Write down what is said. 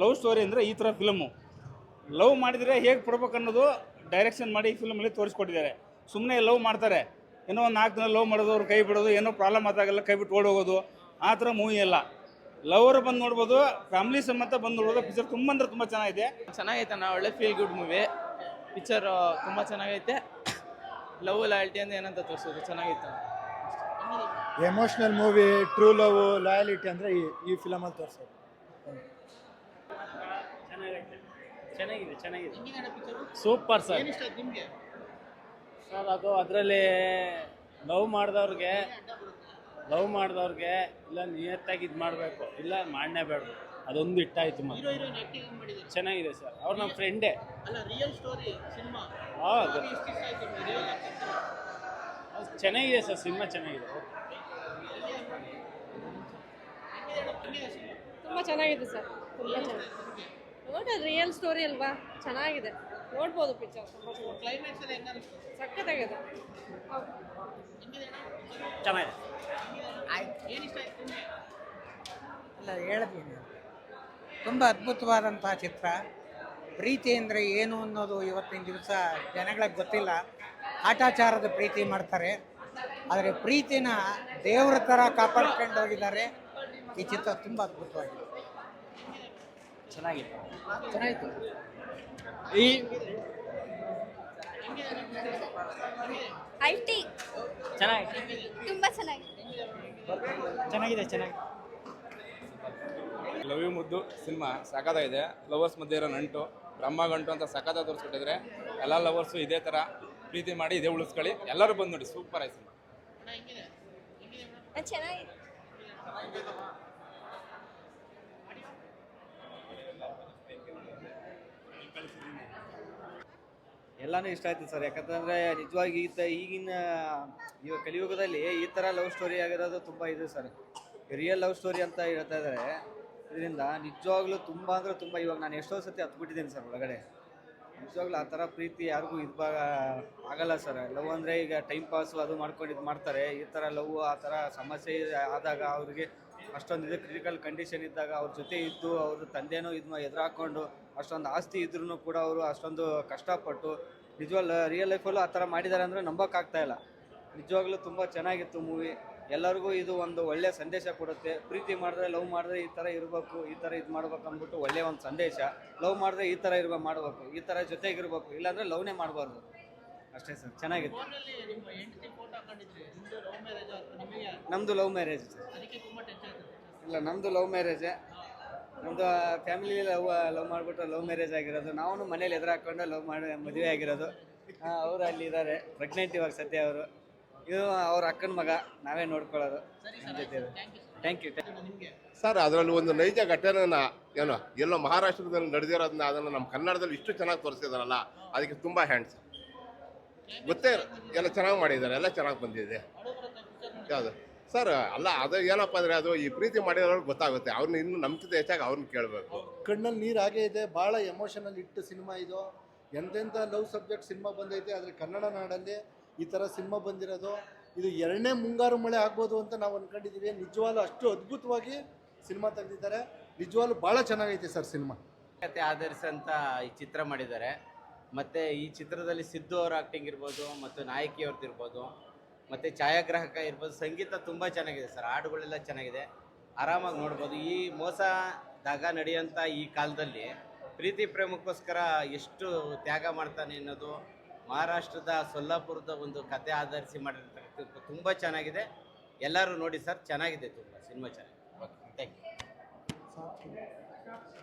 Love story ಅಂದರೆ ಈ ಥರ ಫಿಲಮು ಲವ್ ಮಾಡಿದರೆ ಹೇಗೆ ಕೊಡ್ಬೇಕು ಅನ್ನೋದು ಡೈರೆಕ್ಷನ್ ಮಾಡಿ ಈ ಫಿಲಮಲ್ಲಿ ತೋರಿಸ್ಕೊಟ್ಟಿದ್ದಾರೆ. ಸುಮ್ಮನೆ ಲವ್ ಮಾಡ್ತಾರೆ. ಏನೋ ಒಂದು ನಾಲ್ಕು ದಿನ ಲವ್ ಮಾಡೋದು ಅವ್ರು ಕೈ ಬಿಡೋದು ಏನೋ ಪ್ರಾಬ್ಲಮ್ ಆದಾಗೆಲ್ಲ ಕೈ ಬಿಟ್ಟು ಓಡಿ ಹೋಗೋದು ಆ ಥರ ಮೂವಿ ಅಲ್ಲ ಲವರ್ ಬಂದು ನೋಡ್ಬೋದು ಫ್ಯಾಮಿಲಿ ಸಮೇತ ಬಂದು ನೋಡ್ಬೋದು ಪಿಕ್ಚರ್ ತುಂಬ ಅಂದರೆ ತುಂಬ ಚೆನ್ನಾಗಿದೆ. ಚೆನ್ನಾಗೈತೆ ಅಣ್ಣ ಒಳ್ಳೆ ಫೀಲ್ ಗುಡ್ ಮೂವಿ ಪಿಕ್ಚರ್ ತುಂಬ ಚೆನ್ನಾಗೈತೆ. ಲವ್ ಲಾಯಲ್ಟಿ ಅಂತ ಏನಂತ ತೋರಿಸೋದು? ಚೆನ್ನಾಗಿತ್ತು emotional movie true love loyalty ಅಂದರೆ ಈ ಈ ಫಿಲಮಲ್ಲಿ ತೋರಿಸೋದು. ಚೆನ್ನಾಗಿದೆ ಚೆನ್ನಾಗಿದೆ. ಸೂಪರ್ ಸರ್ ಸರ್ ಅದು ಅದರಲ್ಲಿ ಲವ್ ಮಾಡಿದವ್ರಿಗೆ ಲವ್ ಮಾಡಿದವ್ರಿಗೆ ಇಲ್ಲ ನಿಯತ್ತಾಗಿ ಇದು ಮಾಡಬೇಕು ಇಲ್ಲ ಮಾಡನೇ ಬೇಡ ಅದೊಂದು ಇಟ್ಟಾಯ್ತು ಮತ್ತೆ ಚೆನ್ನಾಗಿದೆ ಸರ್ ಅವ್ರು ನಮ್ಮ ಫ್ರೆಂಡೇ ಹೌದು. ಚೆನ್ನಾಗಿದೆ ಸರ್ ಸಿನಿಮಾ ಚೆನ್ನಾಗಿದೆ. ತುಂಬ ಚೆನ್ನಾಗಿದೆ ಸರ್ ತುಂಬ ಚೆನ್ನಾಗಿದೆ. ನೋಡಿ ಅದು ರಿಯಲ್ ಸ್ಟೋರಿ ಅಲ್ವಾ? ಚೆನ್ನಾಗಿದೆ. ನೋಡ್ಬೋದು ಪಿಕ್ಚರ್ ತುಂಬ ಚೆನ್ನಾಗಿದೆ. ಸಖತ್ತಾಗಿದೆ. ಚೆನ್ನಾಗಿದೆ. ಅಲ್ಲ ಹೇಳಿದ್ದೀನಿ ತುಂಬ ಅದ್ಭುತವಾದಂತಹ ಚಿತ್ರ. ಪ್ರೀತಿ ಅಂದರೆ ಏನು ಅನ್ನೋದು ಇವತ್ತಿನ ದಿವಸ ಜನಗಳಿಗೆ ಗೊತ್ತಿಲ್ಲ. ಆಟಾಚಾರದ ಪ್ರೀತಿ ಮಾಡ್ತಾರೆ. ಆದರೆ ಪ್ರೀತಿನ ದೇವರ ಥರ ಕಾಪಾಡ್ಕೊಂಡು ಹೋಗಿದ್ದಾರೆ. ಈ ಚಿತ್ರ ತುಂಬ ಅದ್ಭುತವಾಗಿದೆ. ಚೆನ್ನಾಗಿದೆ ಚೆನ್ನಾಗಿತ್ತು. ಈ ಐ ಟಿ. ಚೆನ್ನಾಗಿದೆ ತುಂಬ ಚೆನ್ನಾಗಿದೆ ಚೆನ್ನಾಗಿದೆ ಚೆನ್ನಾಗಿದೆ ಲವ್ ಯು ಮುದ್ದು ಸಿನಿಮಾ ಸಖತ್ತಾಗಿದೆ. ಲವರ್ಸ್ ಮಧ್ಯೆ ಇರೋ ನಂಟು ಬ್ರಹ್ಮ ಗಂಟು ಅಂತ ಸಖತ್ತಾಗಿ ತೋರಿಸ್ಕೊಟ್ಟಿದ್ರೆ ಎಲ್ಲ ಲವರ್ಸು ಇದೇ ಥರ ಪ್ರೀತಿ ಮಾಡಿ ಇದೇ ಉಳಿಸ್ಕೊಳ್ಳಿ. ಎಲ್ಲರೂ ಬಂದು ನೋಡಿ ಸೂಪರ್ ಆಯ್ತು ಸಿನಿಮಾ. ಚೆನ್ನಾಗಿದೆ ಎಲ್ಲಾನು ಇಷ್ಟ ಆಯ್ತು ಸರ್. ಯಾಕಂತಂದ್ರೆ ನಿಜವಾಗಿ ಈತ ಈಗಿನ ಇವಾಗ ಕಲಿಯುಗದಲ್ಲಿ ಈ ಥರ ಲವ್ ಸ್ಟೋರಿ ಆಗಿರೋದು ತುಂಬ ಇದೆ ಸರ್. ರಿಯಲ್ ಲವ್ ಸ್ಟೋರಿ ಅಂತ ಹೇಳ್ತಾ ಇದ್ದಾರೆ ಇದರಿಂದ ನಿಜವಾಗ್ಲೂ ತುಂಬ ಅಂದ್ರೆ ತುಂಬ ಇವಾಗ ನಾನು ಎಷ್ಟೋ ಸತಿ ಹತ್ಬಿಟ್ಟಿದ್ದೀನಿ ಸರ್ ಒಳಗಡೆ. ನಿಜವಾಗ್ಲೂ ಆ ಥರ ಪ್ರೀತಿ ಯಾರಿಗೂ ಇದು ಆಗಲ್ಲ ಸರ್. ಲವ್ ಅಂದರೆ ಈಗ ಟೈಮ್ ಪಾಸು ಅದು ಮಾಡ್ಕೊಂಡು ಇದು ಮಾಡ್ತಾರೆ. ಈ ಥರ ಲವ್ ಆ ಥರ ಸಮಸ್ಯೆ ಆದಾಗ ಅವ್ರಿಗೆ ಅಷ್ಟೊಂದು ಇದು ಕ್ರಿಟಿಕಲ್ ಕಂಡೀಷನ್ ಇದ್ದಾಗ ಅವ್ರ ಜೊತೆ ಇದ್ದು, ಅವ್ರ ತಂದೆನೂ ಇದು ಎದುರಾಕೊಂಡು ಅಷ್ಟೊಂದು ಆಸ್ತಿ ಇದ್ರೂ ಕೂಡ ಅವರು ಅಷ್ಟೊಂದು ಕಷ್ಟಪಟ್ಟು ನಿಜವಾಗ್ಲೂ ರಿಯಲ್ ಲೈಫಲ್ಲೂ ಆ ಥರ ಮಾಡಿದ್ದಾರೆ ಅಂದರೆ ನಂಬೋಕ್ಕಾಗ್ತಾ ಇಲ್ಲ. ನಿಜವಾಗ್ಲೂ ತುಂಬ ಚೆನ್ನಾಗಿತ್ತು ಮೂವಿ ಎಲ್ಲರಿಗೂ ಇದು ಒಂದು ಒಳ್ಳೆಯ ಸಂದೇಶ ಕೊಡುತ್ತೆ. ಪ್ರೀತಿ ಮಾಡಿದ್ರೆ ಲವ್ ಮಾಡಿದ್ರೆ ಈ ಥರ ಇರಬೇಕು ಈ ಥರ ಇದು ಮಾಡ್ಬೇಕು ಅಂದ್ಬಿಟ್ಟು ಒಳ್ಳೆಯ ಒಂದು ಸಂದೇಶ. ಲವ್ ಮಾಡಿದ್ರೆ ಈ ಥರ ಇರ್ಬೇಕು ಮಾಡಬೇಕು ಈ ಥರ ಜೊತೆಗಿರ್ಬೇಕು ಇಲ್ಲಾಂದರೆ ಲವ್ನೇ ಮಾಡಬಾರ್ದು. ಅಷ್ಟೇ ಸರ್ ಚೆನ್ನಾಗಿತ್ತು. ನಮ್ಮದು ಲವ್ ಮ್ಯಾರೇಜ್ ಸರ್. ಇಲ್ಲ ನಮ್ಮದು ಲವ್ ಮ್ಯಾರೇಜೇ. ನಮ್ಮದು ಫ್ಯಾಮಿಲಿ ಲವ್ ಲವ್ ಮಾಡಿಬಿಟ್ಟು ಲವ್ ಮ್ಯಾರೇಜ್ ಆಗಿರೋದು. ನಾವು ಮನೇಲಿ ಎದುರು ಹಾಕ್ಕೊಂಡು ಲವ್ ಮಾಡಿ ಮದುವೆ ಆಗಿರೋದು. ಅವರು ಅಲ್ಲಿ ಇದ್ದಾರೆ ಪ್ರೆಗ್ನೆಂಟ್ ಇವಾಗ ಸದ್ಯ ಅವರು. ಇದು ಅವ್ರ ಅಕ್ಕನ ಮಗ ನಾವೇ ನೋಡ್ಕೊಳ್ಳೋದು. ಥ್ಯಾಂಕ್ ಯು ಸರ್ ಅದರಲ್ಲಿ ಒಂದು ನೈಜ ಘಟನೆನ ಏನೋ ಎಲ್ಲೋ ಮಹಾರಾಷ್ಟ್ರದಲ್ಲಿ ನಡೆದಿರೋದನ್ನ ಅದನ್ನು ನಮ್ಮ ಕನ್ನಡದಲ್ಲಿ ಇಷ್ಟು ಚೆನ್ನಾಗಿ ತೋರಿಸಿದಾರಲ್ಲ ಅದಕ್ಕೆ ತುಂಬ ಹ್ಯಾಂಡ್ಸ್ ಗೊತ್ತೇ ಎಲ್ಲ ಚೆನ್ನಾಗಿ ಮಾಡಿದ್ದಾರೆ ಎಲ್ಲ ಚೆನ್ನಾಗಿ ಬಂದಿದೆ. ಯಾವುದು? ಸರ್ ಅಲ್ಲ ಅದು ಏನಪ್ಪ ಅಂದರೆ ಅದು ಈ ಪ್ರೀತಿ ಮಾಡಿರೋರು ಗೊತ್ತಾಗುತ್ತೆ ಅವ್ರನ್ನ ಇನ್ನೂ ನಂಬಿಕೆ ಹೆಚ್ಚಾಗಿ ಅವ್ರನ್ನ ಕೇಳಬೇಕು. ಕಣ್ಣಲ್ಲಿ ನೀರು ಹಾಗೆ ಇದೆ ಭಾಳ ಎಮೋಷನಲ್ ಇಟ್ಟು ಸಿನಿಮಾ ಇದು. ಎಂತೆಂಥ ಲವ್ ಸಬ್ಜೆಕ್ಟ್ ಸಿನಿಮಾ ಬಂದೈತೆ ಆದರೆ ಕನ್ನಡ ನಾಡಲ್ಲಿ ಈ ಥರ ಸಿನಿಮಾ ಬಂದಿರೋದು. ಇದು ಎರಡನೇ ಮುಂಗಾರು ಮಳೆ ಆಗ್ಬೋದು ಅಂತ ನಾವು ಅಂದ್ಕೊಂಡಿದ್ದೀವಿ ನಿಜವಾಗ್ಲೂ ಅಷ್ಟು ಅದ್ಭುತವಾಗಿ ಸಿನಿಮಾ ತೆಗೆದಿದ್ದಾರೆ. ನಿಜವಾಗ್ಲೂ ಭಾಳ ಚೆನ್ನಾಗೈತೆ ಸರ್ ಸಿನಿಮಾ. ಕತೆ ಆಧರಿಸಂತ ಈ ಚಿತ್ರ ಮಾಡಿದ್ದಾರೆ. ಮತ್ತು ಈ ಚಿತ್ರದಲ್ಲಿ ಸಿದ್ದು ಅವ್ರ ಆ್ಯಕ್ಟಿಂಗ್ ಇರ್ಬೋದು, ಮತ್ತು ನಾಯಕಿಯವ್ರದ್ದು ಇರ್ಬೋದು, ಮತ್ತು ಛಾಯಾಗ್ರಾಹಕ ಇರ್ಬೋದು, ಸಂಗೀತ ತುಂಬ ಚೆನ್ನಾಗಿದೆ ಸರ್. ಹಾಡುಗಳೆಲ್ಲ ಚೆನ್ನಾಗಿದೆ. ಆರಾಮಾಗಿ ನೋಡ್ಬೋದು. ಈ ಮೋಸ ದಾಗ ನಡೆಯೋಂಥ ಈ ಕಾಲದಲ್ಲಿ ಪ್ರೀತಿ ಪ್ರೇಮಕ್ಕೋಸ್ಕರ ಎಷ್ಟು ತ್ಯಾಗ ಮಾಡ್ತಾನೆ ಅನ್ನೋದು ಮಹಾರಾಷ್ಟ್ರದ ಸೊಲ್ಲಾಪುರದ ಒಂದು ಕತೆ ಆಧರಿಸಿ ಮಾಡಿರ್ತಕ್ಕಂಥ ತುಂಬ ಚೆನ್ನಾಗಿದೆ. ಎಲ್ಲರೂ ನೋಡಿ ಸರ್ ಚೆನ್ನಾಗಿದೆ ತುಂಬ ಸಿನಿಮಾ ಚೆನ್ನಾಗಿದೆ. Okay thank you